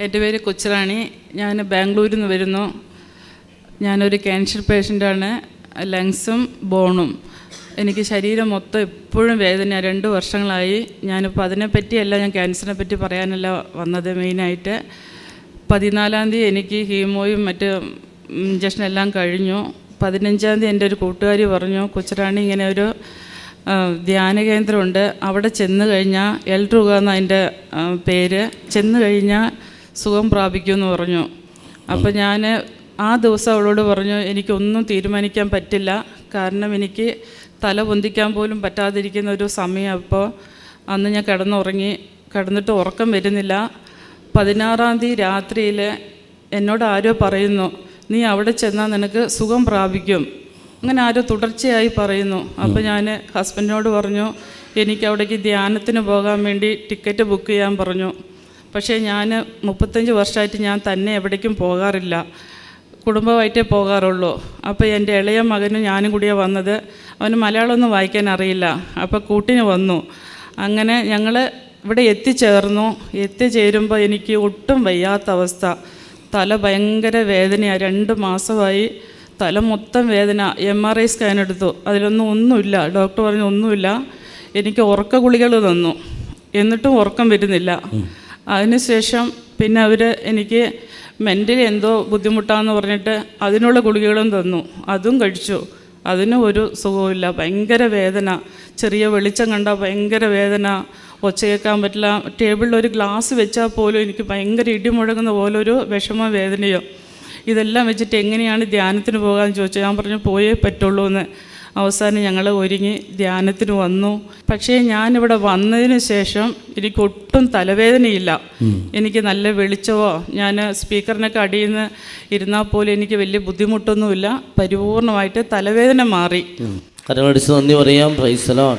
എന്റെ പേര് കൊച്ചുറാണി. ഞാൻ ബാംഗ്ലൂരിൽ നിന്ന് വരുന്നു. ഞാനൊരു ക്യാൻസർ പേഷ്യന്റാണ്. ലങ്സും ബോണും. എനിക്ക് ശരീരം മൊത്തം എപ്പോഴും വേദന രണ്ട് വർഷങ്ങളായി. ഞാനിപ്പോൾ അതിനെപ്പറ്റിയല്ല ഞാൻ ക്യാൻസറിനെ പറ്റി പറയാനല്ല വന്നത് മെയിനായിട്ട്. പതിനാലാം തീയതി എനിക്ക് ഹീമോയും മറ്റ് ഇഞ്ചക്ഷൻ എല്ലാം കഴിഞ്ഞു. പതിനഞ്ചാം തീയതി എന്റെ ഒരു കൂട്ടുകാരി പറഞ്ഞു കൊച്ചുറാണി ഇങ്ങനെ ഒരു ധ്യാന കേന്ദ്രമുണ്ട്. അവിടെ ചെന്ന് കഴിഞ്ഞാൽ എൽട്രുക ട്രുക എന്നതിന്റെ പേര്. ചെന്ന് കഴിഞ്ഞാൽ സുഖം പ്രാപിക്കുമെന്ന് പറഞ്ഞു. അപ്പോൾ ഞാൻ ആ ദിവസം അവളോട് പറഞ്ഞു എനിക്കൊന്നും തീരുമാനിക്കാൻ പറ്റില്ല. കാരണം എനിക്ക് തല പൊന്തിക്കാൻ പോലും പറ്റാതിരിക്കുന്ന ഒരു സമയം അപ്പോൾ അന്ന് ഞാൻ കിടന്നുറങ്ങി. കിടന്നിട്ട് ഉറക്കം വരുന്നില്ല. പതിനാറാം തീയതി രാത്രിയിൽ എന്നോട് ആരോ പറയുന്നു നീ അവിടെ ചെന്നാൽ നിനക്ക് സുഖം പ്രാപിക്കും. അങ്ങനെ ആരോ തുടർച്ചയായി പറയുന്നു. അപ്പോൾ ഞാൻ ഹസ്ബൻഡിനോട് പറഞ്ഞു എനിക്ക് അവിടേക്ക് ധ്യാനത്തിന് പോകാൻ വേണ്ടി ടിക്കറ്റ് ബുക്ക് ചെയ്യാൻ പറഞ്ഞു. പക്ഷേ ഞാൻ മുപ്പത്തഞ്ച് വർഷമായിട്ട് ഞാൻ തന്നെ എവിടേക്കും പോകാറില്ല. കുടുംബമായിട്ടേ പോകാറുള്ളൂ. അപ്പോൾ എന്റെ ഇളയ മകനും ഞാനും കൂടിയാണ് വന്നത്. അവന് മലയാളമൊന്നും വായിക്കാൻ അറിയില്ല. അപ്പോൾ കൂട്ടിന് വന്നു. അങ്ങനെ ഞങ്ങൾ ഇവിടെ എത്തിച്ചേർന്നു. എത്തിച്ചേരുമ്പോൾ എനിക്ക് ഒട്ടും വയ്യാത്ത അവസ്ഥ. തല ഭയങ്കര വേദനയാണ് രണ്ട് മാസമായി തല മൊത്തം വേദന. എം ആർ ഐ സ്കാൻ എടുത്തു. അതിലൊന്നും ഒന്നുമില്ല. ഡോക്ടർ പറഞ്ഞു ഒന്നുമില്ല. എനിക്ക് ഉറക്ക ഗുളികൾ തന്നു. എന്നിട്ടും ഉറക്കം വരുന്നില്ല. അതിനുശേഷം പിന്നെ അവർ എനിക്ക് മെന്റലി എന്തോ ബുദ്ധിമുട്ടാണെന്ന് പറഞ്ഞിട്ട് അതിനുള്ള ഗുളികകളും തന്നു. അതും കഴിച്ചു. അതിനും ഒരു സുഖവുമില്ല. ഭയങ്കര വേദന. ചെറിയ വെളിച്ചം കണ്ടാൽ ഭയങ്കര വേദന. ഒച്ച കേൾക്കാൻ പറ്റില്ല. ടേബിളിൽ ഒരു ഗ്ലാസ് വെച്ചാൽ പോലും എനിക്ക് ഭയങ്കര ഇടിമുഴങ്ങുന്ന പോലെ ഒരു വിഷമ വേദനയോ. ഇതെല്ലാം വെച്ചിട്ട് എങ്ങനെയാണ് ധ്യാനത്തിന് പോകാമെന്ന് ചോദിച്ചാൽ ഞാൻ പറഞ്ഞു പോയേ പറ്റുള്ളൂ എന്ന് അവസാനം ഞങ്ങൾ ഒരുങ്ങി ധ്യാനത്തിന് വന്നു. പക്ഷേ ഞാനിവിടെ വന്നതിന് ശേഷം എനിക്ക് ഒട്ടും തലവേദനയില്ല. എനിക്ക് നല്ല വെളിച്ചമോ ഞാൻ സ്പീക്കറിനൊക്കെ അടിയിൽ നിന്ന് ഇരുന്നാൽ പോലും എനിക്ക് വലിയ ബുദ്ധിമുട്ടൊന്നുമില്ല. പരിപൂർണമായിട്ട് തലവേദന മാറി. കരമടിച്ച് നന്ദി പറയാം. പ്രൈസലോൺ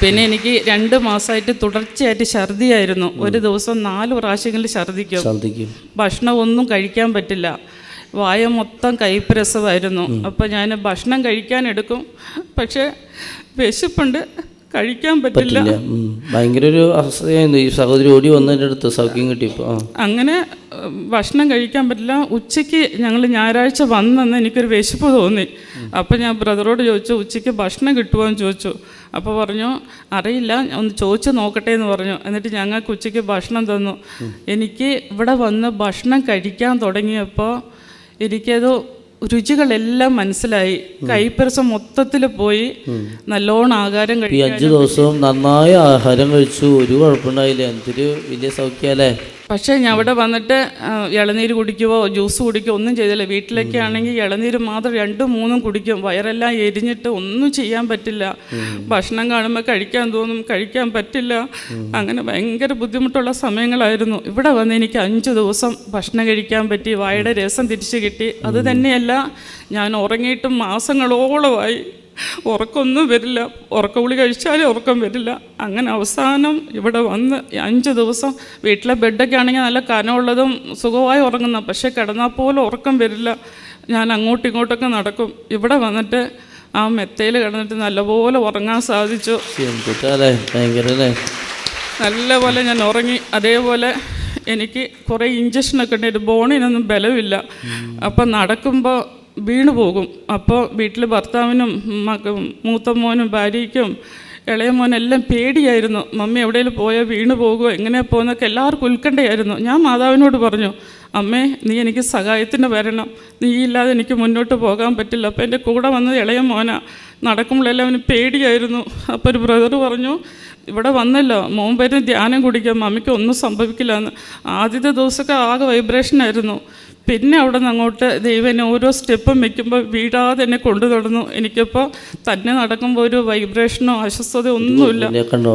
പിന്നെ എനിക്ക് രണ്ട് മാസമായിട്ട് തുടർച്ചയായിട്ട് ഛർദിയായിരുന്നു. ഒരു ദിവസം നാല് പ്രാവശ്യങ്ങളിൽ ഛർദിക്കും. ഭക്ഷണമൊന്നും ഭക്ഷണം ഒന്നും കഴിക്കാൻ പറ്റില്ല. വായ മൊത്തം കയ്പരസമായിരുന്നു അപ്പോൾ ഞാൻ ഭക്ഷണം കഴിക്കാൻ എടുക്കും പക്ഷേ വിശപ്പുണ്ട്. കഴിക്കാൻ പറ്റില്ല. ഭയങ്കര ഒരു അവസ്ഥയായിരുന്നു. ഈ സഹോദരി ഓടി വന്നതിന്റെ അടുത്ത് സൗഖ്യം കിട്ടിയപ്പോൾ അങ്ങനെ ഭക്ഷണം കഴിക്കാൻ പറ്റില്ല. ഉച്ചയ്ക്ക് ഞങ്ങൾ ഞായറാഴ്ച വന്നെന്ന് എനിക്കൊരു വിശപ്പ് തോന്നി. അപ്പോൾ ഞാൻ ബ്രദറോട് ചോദിച്ചു ഉച്ചയ്ക്ക് ഭക്ഷണം കിട്ടുമോ എന്ന് ചോദിച്ചു. അപ്പോൾ പറഞ്ഞു അറിയില്ല. ഒന്ന് ചോദിച്ചു നോക്കട്ടെ എന്ന് പറഞ്ഞു. എന്നിട്ട് ഞങ്ങൾക്ക് ഉച്ചയ്ക്ക് ഭക്ഷണം തന്നു. എനിക്ക് ഇവിടെ വന്ന് ഭക്ഷണം കഴിക്കാൻ തുടങ്ങിയപ്പോൾ എനിക്കത് രുചികളെല്ലാം മനസ്സിലായി. കൈപ്പരസം മൊത്തത്തിൽ പോയി നല്ലോണം ആഹാരം ഈ അഞ്ചു ദിവസവും നന്നായി ആഹാരം കഴിച്ചു. ഒരു കുഴപ്പമുണ്ടായില്ല. എന്തൊരു വലിയ സൗഖ്യമല്ലേ? പക്ഷേ ഞാൻ അവിടെ വന്നിട്ട് ഇളനീര് കുടിക്കുവോ ജ്യൂസ് കുടിക്കുവോ ഒന്നും ചെയ്തില്ല. വീട്ടിലൊക്കെ ആണെങ്കിൽ ഇളനീര് മാത്രം രണ്ടും മൂന്നും കുടിക്കും. വയറെല്ലാം എരിഞ്ഞിട്ട് ഒന്നും ചെയ്യാൻ പറ്റില്ല. ഭക്ഷണം കാണുമ്പോൾ കഴിക്കാൻ തോന്നും കഴിക്കാൻ പറ്റില്ല. അങ്ങനെ ഭയങ്കര ബുദ്ധിമുട്ടുള്ള സമയങ്ങളായിരുന്നു. ഇവിടെ വന്ന് എനിക്ക് അഞ്ച് ദിവസം ഭക്ഷണം കഴിക്കാൻ പറ്റി. വായുടെ രസം തിരിച്ചു കിട്ടി. അത് തന്നെയല്ല ഞാൻ ഉറങ്ങിയിട്ടും മാസങ്ങളോളമായി ഉറക്കമൊന്നും വരില്ല. ഉറക്കഗുളി കഴിച്ചാലേ ഉറക്കം വരില്ല. അങ്ങനെ അവസാനം ഇവിടെ വന്ന് അഞ്ച് ദിവസം വീട്ടിലെ ബെഡൊക്കെ ആണെങ്കിൽ നല്ല കനമുള്ളതും സുഖമായി ഉറങ്ങുന്ന. പക്ഷേ കിടന്നാൽ പോലും ഉറക്കം വരില്ല. ഞാൻ അങ്ങോട്ടും ഇങ്ങോട്ടൊക്കെ നടക്കും. ഇവിടെ വന്നിട്ട് ആ മെത്തയിൽ കിടന്നിട്ട് നല്ലപോലെ ഉറങ്ങാൻ സാധിച്ചു. നല്ലപോലെ ഞാൻ ഉറങ്ങി. അതേപോലെ എനിക്ക് കുറേ ഇഞ്ചക്ഷനൊക്കെ ഉണ്ടായിട്ട് ബോണിനൊന്നും ബലമില്ല. അപ്പം നടക്കുമ്പോൾ വീണു പോകും. അപ്പോൾ വീട്ടിൽ ഭർത്താവിനും മൂത്ത മോനും ഭാര്യയ്ക്കും ഇളയ മോനെല്ലാം പേടിയായിരുന്നു. മമ്മി എവിടെയെങ്കിലും പോയാൽ വീണു പോകുമോ എങ്ങനെയാണ് പോകുന്നൊക്കെ എല്ലാവർക്കും ഉത്കണ്ഠയായിരുന്നു. ഞാൻ മാതാവിനോട് പറഞ്ഞു അമ്മേ നീ എനിക്ക് സഹായത്തിന് വരണം. നീ ഇല്ലാതെ എനിക്ക് മുന്നോട്ട് പോകാൻ പറ്റില്ല. അപ്പോൾ എന്റെ കൂടെ വന്നത് ഇളയ മോനാ. നടക്കുമ്പോഴെല്ലാം അവന് പേടിയായിരുന്നു. അപ്പോൾ ഒരു ബ്രദർ പറഞ്ഞു ഇവിടെ വന്നല്ലോ. മോൻ ധ്യാനം കുടിക്കാം. മമ്മിക്ക് ഒന്നും സംഭവിക്കില്ല എന്ന്. ആദ്യത്തെ ദിവസമൊക്കെ ആകെ വൈബ്രേഷൻ പിന്നെ അവിടെ നിന്ന് അങ്ങോട്ട് ദൈവം എന്നെ ഓരോ സ്റ്റെപ്പും വെക്കുമ്പോൾ വീഴാതെ എന്നെ കൊണ്ടു തുടർന്നു എനിക്കിപ്പോൾ തന്നെ നടക്കുമ്പോൾ ഒരു വൈബ്രേഷനോ അസ്വസ്ഥതയോ ഒന്നുമില്ല. കണ്ടോ?